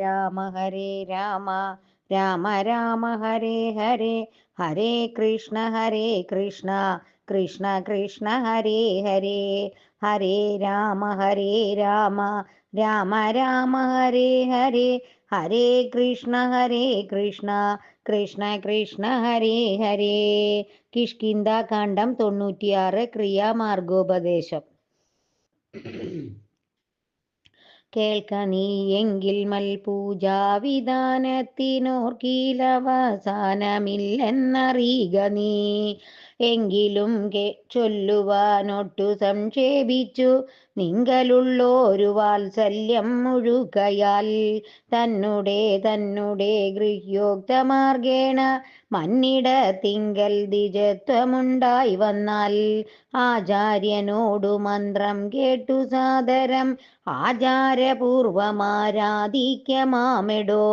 രാമ ഹരേ രാമ രാമ രാമ ഹരേ ഹരേ ഹരേ കൃഷ്ണ ഹരേ കൃഷ്ണ കൃഷ്ണ കൃഷ്ണ ഹരേ ഹരേ ഹരേ രാമ ഹരേ രാമ രാമ രാമ ഹരേ ഹരേ ഹരേ കൃഷ്ണ ഹരേ കൃഷ്ണ കൃഷ്ണ കൃഷ്ണ ഹരേ ഹരേ കിഷ്കിന്ദ കാണ്ഡം തൊണ്ണൂറ്റിയാറ് ക്രിയാമാർഗോപദേശം കേൾക്ക നീ എങ്കിൽ മൽപൂജാവിധാനത്തിനോർക്കിലവസാനമില്ലെന്നറിയുക നീ. എങ്കിലും കെ ചൊല്ലുവാനൊട്ടു സംക്ഷേപിച്ചു. നിങ്കലുള്ളോരു വാത്സല്യം മുഴുകയാൽ തന്നുടെ തന്നുടെ ഗൃഹ്യോക്തമാർഗേണ മന്നിട തിങ്കൽ ദ്വിജത്വമുണ്ടായി വന്നാൽ ആചാര്യനോടു മന്ത്രം കേട്ടു സാദരം. ആചാരപൂർവമാരാധിക്കമാമെടോ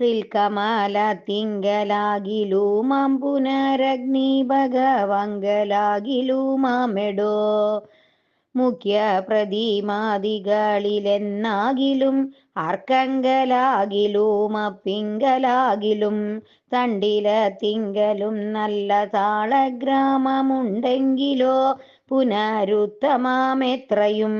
ഹിൽക്കമാല തിങ്കലാകിലുമാം പുനരഗ്നി ഭഗവങ്കലാകിലുമാമെടോ മുഖ്യ പ്രതിമാദികളിലെന്നാകിലും അർക്കങ്കലാകിലും അപ്പിങ്കലാകിലും തണ്ടില തിങ്കലും നല്ല താളഗ്രാമമുണ്ടെങ്കിലോ പുനരുത്തമാമെത്രയും.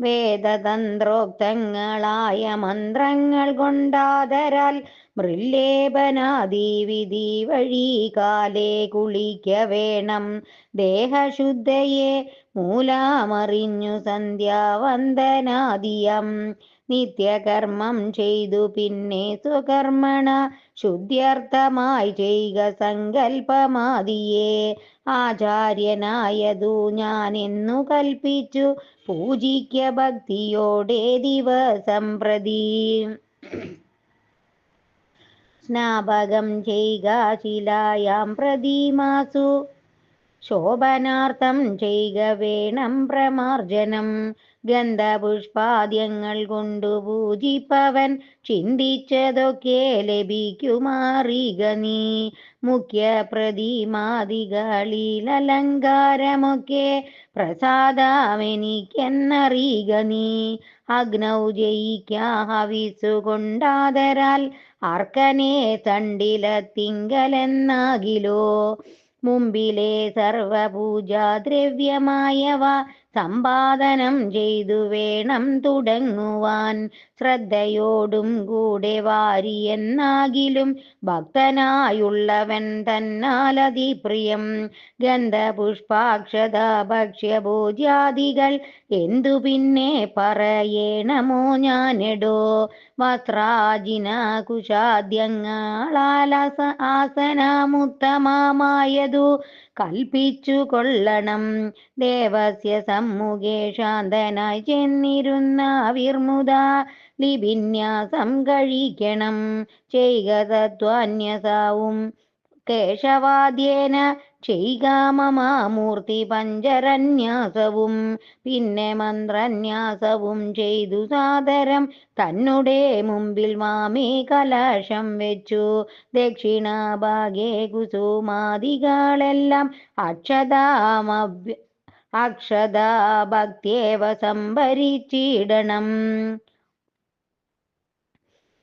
വേദതന്ത്രോക്തങ്ങളായ മന്ത്രങ്ങൾ കൊണ്ടാതരാൽ മൃല്ലേപനാദീവിധി വഴി കാലേ കുളിക്ക വേണം. ദേഹശുദ്ധയെ മൂലാമറിഞ്ഞു സന്ധ്യാവന്ദനാദിയം നിത്യകർമ്മം ചെയ്തു പിന്നെ സ്വകർമ്മണ ശുദ്ധ്യർത്ഥമായി ചെയ്യുക സങ്കല്പമാതിയെ ആചാര്യനായതു ഞാൻ എന്നു കൽപ്പിച്ചു. പൂജിക്ക ഭക്തിയോടെ ദിവസം പ്രതി. സ്നാപകം ചെയ്യുക ശിലായാം പ്രതിമാസു ശോഭനാർത്ഥം ചെയ്യുക വേണം പ്രമാർജനം. ഗന്ധപുഷ്പാദ്യങ്ങൾ കൊണ്ടു പൂജിപ്പവൻ. ചിന്തിച്ചതൊക്കെ ലഭിക്കുമാറിക നീ. മുഖ്യ പ്രതിമാദികളിലലങ്കാരമൊക്കെ പ്രസാദമെനിക്കെന്നറിയുക നീ. അഗ്നൗ ജയിക്കാ ഹവിസുകൊണ്ടാതരാൽ തണ്ടില തിങ്കലെന്നാകിലോ. മുമ്പിലെ സർവപൂജാദ്രവ്യമായവ സമ്പാദനം ചെയ്തു വേണം തുടങ്ങുവാൻ. ശ്രദ്ധയോടും കൂടെ വാരി എന്നാകിലും ഭക്തനായുള്ളവൻ തന്നാലതിപ്രിയം ഗന്ധപുഷ്പാക്ഷത ഭക്ഷ്യഭോജ്യാദികൾ എന്തു പിന്നെ പറയണമോ ഞാനെടോ. വസ്ത്രാജിന കുശാദ്യങ്ങളാലസ ആസനമുത്തമമായതു. കൽപ്പിച്ചു കൊള്ളണം. ദേവസ്യ സമ്മുഖേ ശാന്തനായി ചെന്നിരുന്ന വിർമുദ ലിപിന്യാസം കഴിക്കണം. ചെയ്യുക തത്വാന്യസാവും കേശവാദ്യേന ചെയ്യുക മമാമൂർത്തി പഞ്ചരന്യാസവും പിന്നെ മന്ത്രന്യാസവും ചെയ്തു സാദരം. തന്നുടെ മുമ്പിൽ മാമേ കലാശം വെച്ചു. ദക്ഷിണഭാഗേ കുസുമാദികളെല്ലാം അക്ഷതാമ അക്ഷതാ ഭക്തിയേവ സംഭരിച്ചിടണം.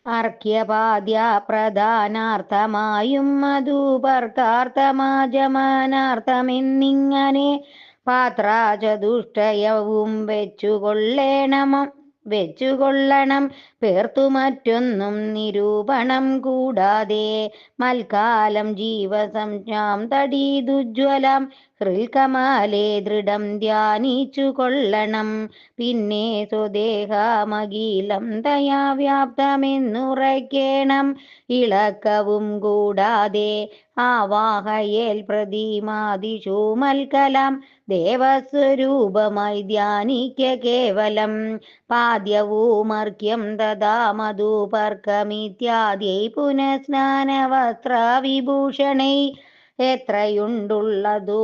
അർഘ്യപാദ്യ പ്രധാനാർത്ഥമായും മധുപർക്കാർത്ഥമാജമാനാർത്ഥമെന്നിങ്ങനെ പാത്രാചതുഷ്ടയവും വെച്ചുകൊള്ളേണം വെച്ചുകൊള്ളണം. പേർത്തു മറ്റൊന്നും നിരൂപണം കൂടാതെ മൽക്കാലം ജീവസംജ്ഞാം തടീതുജ്വലം ഹൃൽക്കമാലെ ദൃഢം ധ്യാനിച്ചു കൊള്ളണം. പിന്നെ സ്വദേഹമകീലം ദയാ വ്യാപ്തമെന്നുറയ്ക്കേണം ഇളക്കവും കൂടാതെ ആവാഹയേൽ മൽക്കലാം ദേവസ്വരൂപമായി ധ്യാനിക്ക കേവലം. പാദ്യവുമർക്യം തഥാ മധുപർക്കമിത്യാദ്യൈ പുനഃസ്നാനവസ്ത്രവിഭൂഷണൈ എത്രയുണ്ടുള്ളതു?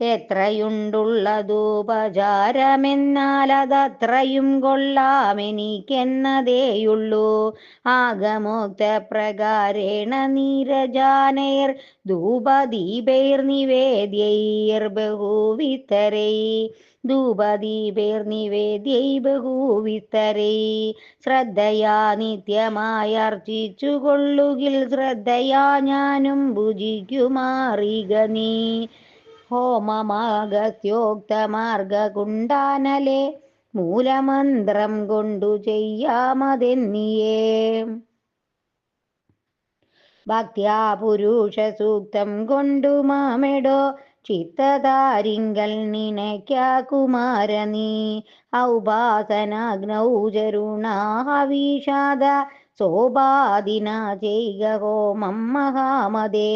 എത്രയുണ്ടുള്ളതുപചാരമെന്നാൽ അതത്രയും കൊള്ളാമെനിക്കെന്നതേയുള്ളൂ. ആഗമോക്ത പ്രകാരേണ നീരജാനൈർ ധൂപദീപൈർ നിവേദ്യൈർ ബഹുവിത്തരൈ. ധൂപദീപേർ നിവേദ്യൈ ബഹുവിത്തരൈ. ശ്രദ്ധയാ നിത്യമായി അർച്ചിച്ചു കൊള്ളുകിൽ ശ്രദ്ധയാ ഞാനും ഭുജിക്കുമാറിക നീ. ഹോമമാഗത്യോക്തമാർഗകുണ്ടാനലെ മൂലമന്ത്രം കൊണ്ടു ചെയ്യാമതെന്നിയേ. ഭക്യാ പുരുഷ സൂക്തം കൊണ്ടു മാമെടോ ചിത്തതാരിങ്കൽ നിനയ്ക്ക കുമാരനീ. ഔപാസനാഗ്നൗ ചരുണാഹവീഷാദ സോപാദിന ചെയ്ക ഹോമം മഹാമതേ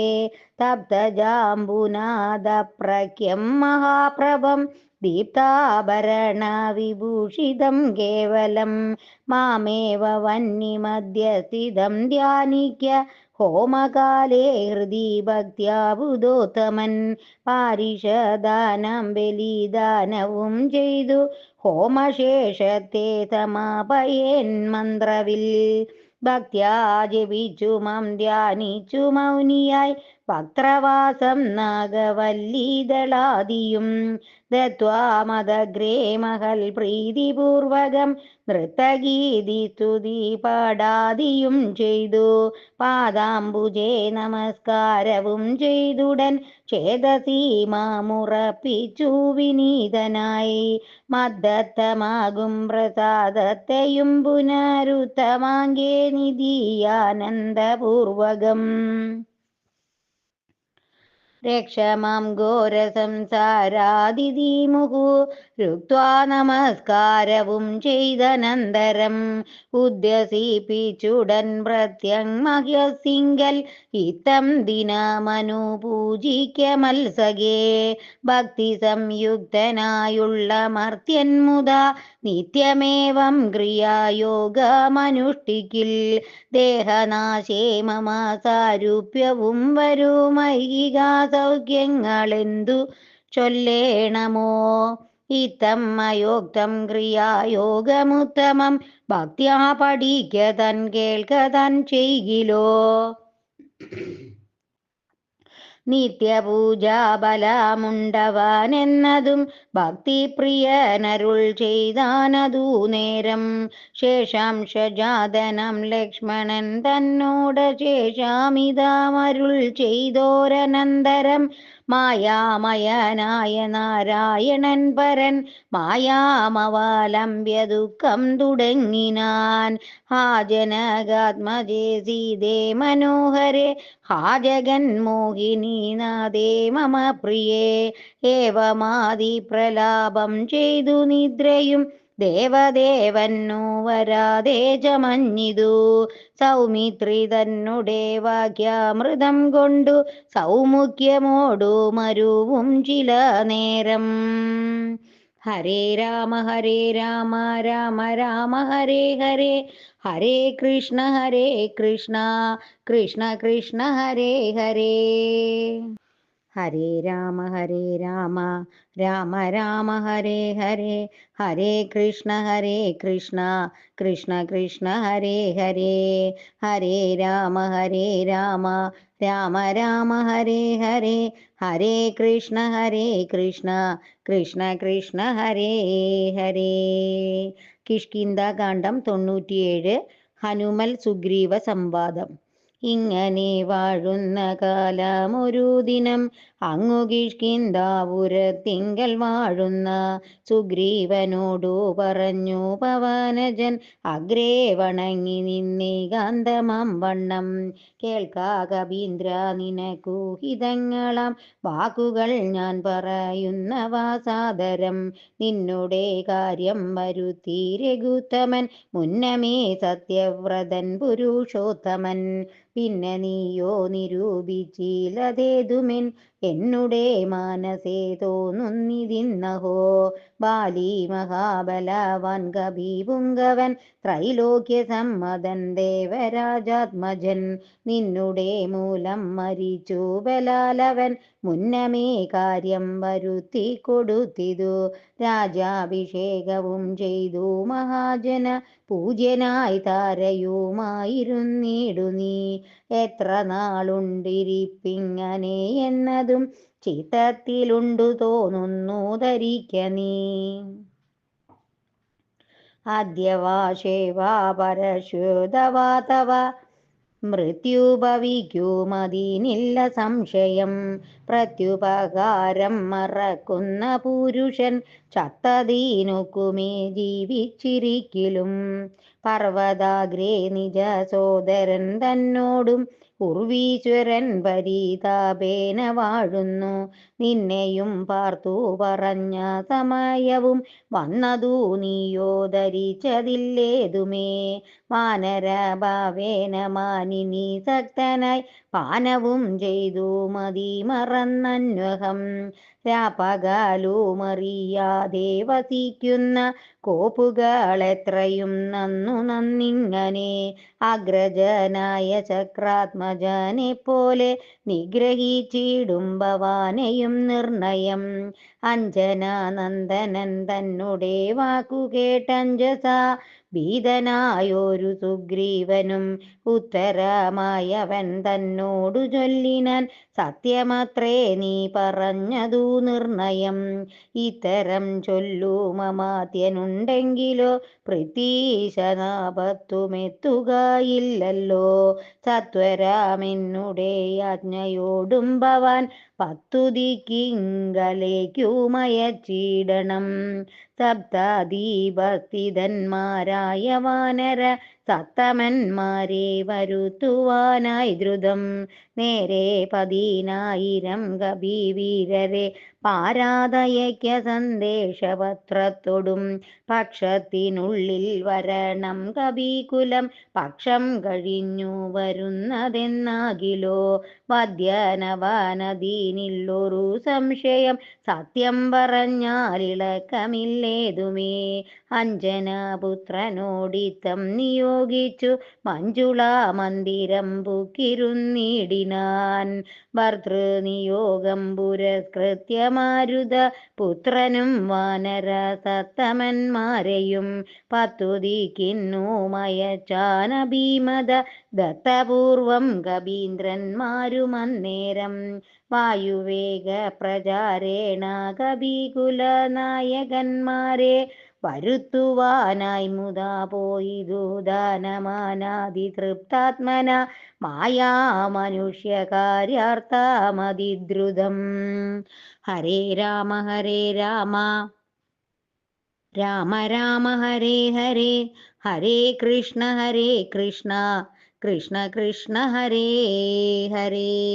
തപ്തജാംബുനാദ പ്രഖ്യം മഹാപ്രഭം ദീപ്താഭരണ വിഭൂഷിതം കേവലം മാമേവ വന്യമധ്യസ്ഥിതം ധ്യാനിക്ക ഹോമകാലേ ഹൃദി ഭക്തിയാബുദോത്തമൻ പാരിഷദാനം ബലിദാനവും ചെയ്തു ഹോമശേഷത്തെ സമാപയേൻ മന്ത്രവിൽ. ഭക്ത്യാ ജപിച്ചു മം ധ്യാനിച്ചു മൗനിയായി വക്രവാസം നാഗവല്ലീതളാദിയും ദ്വാമതഗ്രേ മഹൽ പ്രീതിപൂർവകം നൃത്തഗീതി സ്തുതി പാടാതിയും ചെയ്തു. പാദാംബുജേ നമസ്കാരവും ചെയ്തുടൻ ചേതസീ മാമുറപ്പിച്ചു വിനീതനായി. മദ്ദത്തമാകും പ്രസാദത്തെയും പുനരുത്തമാങ്കേ നിധിയാനന്ദപൂർവകം. രക്ഷമാം ഘോരസംസാരാതിമുഹു രുക്വാ നമസ്കാരവും ചെയ്തനന്തരം ഉദ്യസിപ്പിച്ചുടൻ പ്രത്യങ്മഹ്യസിങ്കൽ ഇത്തം ദിനമനു പൂജിക്ക മത്സകേ. ഭക്തി സംയുക്തനായുള്ള മർത്യന്മുത മുത. നിത്യമേവം ക്രിയായോഗമനുഷ്ഠിക്കിൽ. ദേഹനാശേ മമ സാരൂപ്യവും സൗഖ്യങ്ങളെന്തു ചൊല്ലേണമോ? ഇത്തമ്മയോക്തം ക്രിയായോഗമുത്തമം. ഭക്ത്യാ പഠിക്കതൻ കേൾക്കതൻ കേൾക്ക എന്നതും ഭക്തിപ്രിയനരുൾ ചെയ്താനതു നേരം. ശേഷാംശജാതനം ലക്ഷ്മണൻ തന്നോട് ശേഷാമിതാമരുൾ ചെയ്തോരനന്തരം മായാമയനായ നാരായണൻ പരൻ മായാമവാലംബ്യ ദുഃഖം തുടങ്ങിനാൻ. ഹാ ജനകാത്മജേ സീതേ മനോഹരെ ഹാ ജഗന്മോഹിനി നാദേ മമ പ്രിയേ. ഏവമാതി പ്രലാപം ചെയ്തു നിദ്രയും ദേവദേവന്നു വരാതെ ജമഞ്ഞിതു. സൗമിത്രി തന്നുടെ വാക്യാമൃതം കൊണ്ടു സൗമുഖ്യമോടു മരുവും ചില നേരം. ഹരേ രാമ ഹരേ രാമ രാമ രാമ ഹരേ ഹരേ. ഹരേ കൃഷ്ണ ഹരേ കൃഷ്ണ. കൃഷ്ണ കൃഷ്ണ ഹരേ ഹരേ. ഹരേ രാമ ഹരേ രാമ രാമ രാമ ഹരേ ഹരേ ഹരേ കൃഷ്ണ ഹരേ കൃഷ്ണ കൃഷ്ണ കൃഷ്ണ ഹരേ ഹരേ ഹരേ രാമ ഹരേ രാമ രാമ രാമ ഹരേ ഹരേ ഹരേ കൃഷ്ണ ഹരേ കൃഷ്ണ കൃഷ്ണ കൃഷ്ണ ഹരേ ഹരേ. കിഷ്കിന്ദ കാണ്ഡം തൊണ്ണൂറ്റിയേഴ് ഹനുമൽ സുഗ്രീവ സംവാദം. ഇങ്ങനെ വാഴുന്ന കാലമൊരു ദിനം. അങ്ങു കിഷ്കിന്താപുരത്തിങ്കൽ വാഴുന്ന സുഗ്രീവനോടു പറഞ്ഞു പവനജൻ അഗ്രേ വണങ്ങി നിന്നേകാന്തമാം വണ്ണം. കേൾക്കാ കവീന്ദ്ര നിനക്കു ഹിതങ്ങളാം. വാക്കുകൾ ഞാൻ പറയുന്ന വാസാദരം. നിന്നുടെ കാര്യം വരുത്തി രഘുത്തമൻ. മുന്നമേ സത്യവ്രതൻ പുരുഷോത്തമൻ. പിന്നെ നീയോ നിരൂപിച്ചില്ലതേതുമിൻ എന്നുടെ മാനസേ തോന്നുന്നിതിന്നഹോ? ബാലി മഹാബലവാൻ കബീപുങ്കവൻ ത്രൈലോക്യ സമ്മതൻ ദേവരാജാത്മജൻ നിന്നുടെ മൂലം മരിച്ചു ബലാലവൻ മുന്നമേ കാര്യം വരുത്തി കൊടുത്തിതു. രാജാഭിഷേകവും ചെയ്തു മഹാജന പൂജ്യനായി താരയുമായിരുന്നിടു നീ എത്ര നാളുണ്ടിരിപ്പിങ്ങനെ എന്നതും ചിത്തത്തിലുണ്ടു തോന്നുന്നു ധരിക്ക നീ. അദ്യവാശേവാ പരശുതവാ തവ. മൃത്യുഭവിക്കുമതിനില്ല സംശയം. പ്രത്യുപകാരം മറക്കുന്ന പുരുഷൻ ചത്തതീനുക്കുമേ ജീവിച്ചിരിക്കലും. പർവതാഗ്രേ നിജ സോദരൻ തന്നോടും ഉർവീശ്വരൻ പരിതാപേന വാഴുന്നു. നിന്നെയും പാർത്തു പറഞ്ഞ സമയവും വന്നതു നീയോ ധരിച്ചതില്ലേതുമേ. വാനരഭാവേന മാനിനി സക്തനായി പാനവും ചെയ്തു മതി മറന്നന്വഹം. രാപകാലൂമറിയാതെ വസിക്കുന്ന കോപ്പുകളെത്രയും നന്നു നന്നിങ്ങനെ അഗ്രജനായ ചക്രാത്മജനെ പോലെ നിഗ്രഹിച്ചിടും ഭവാനെയും നിർണയം. അഞ്ജനാനന്ദനൻ തന്നെ വാക്കു കേട്ടഞ്ജസ ഭീതനായൊരു സുഗ്രീവനും ഉത്തരമായവൻ തന്നോടു ചൊല്ലിനാൻ. സത്യമത്രേ നീ പറഞ്ഞതു നിർണയം. ഇത്തരം ചൊല്ലു മമാത്യനുണ്ടെങ്കിലോ പൃഥ്വീശനാപത്തുമെത്തുകയില്ലല്ലോ സത്വരാമെന്നുടെ ആജ്ഞയോടും ഭവാൻ പത്തുതിക്കിങ്കലേക്കുമയച്ചിടണം സപ്താദീപസ്ഥിതന്മാരായ വാനര സത്തമന്മാരെ വരുത്തുവാനായി ദ്രുതം നേരെ പതിനായിരം കപിവീരരെ പാരാതയയ്ക്ക സന്ദേശപത്രത്തോടും പക്ഷത്തിനുള്ളിൽ വരണം കവികുലം. പക്ഷം കഴിഞ്ഞു വരുന്നതെന്നാകിലോ? വദ്യനവനദീനില്ലൊരു സംശയം. സത്യം പറഞ്ഞാലിളക്കമില്ലേതുമേ അഞ്ജനപുത്രനോടിത്തം നിയോഗിച്ചു. മഞ്ജുള മന്ദിരം പുക്കിരുന്നിടിനാൻ. ഭർതൃനിയോഗം പുരസ്കൃത്യ മാരുത പുത്രനും വാനര സത്തമന്മാരെയും പത്തുതിക്കിന്നു മയച്ചാന ഭീമത ദത്തപൂർവം കബീന്ദ്രന്മാരുമന്നേരം വായുവേഗ പ്രചാരേണ കബീകുല നായകന്മാരെ വരുത്തുവാനായി മുതാ പോയിതു ദാനമാനാതി തൃപ്താത്മന. മായാ മനുഷ്യകാര്യാർത്ഥമതിദ്രുതം ഹരേ രാമ ഹരേ രാമ. രാമ രാമ ഹരേ ഹരേ. ഹരേ കൃഷ്ണ ഹരേ കൃഷ്ണ. കൃഷ്ണ കൃഷ്ണ ഹരേ ഹരേ.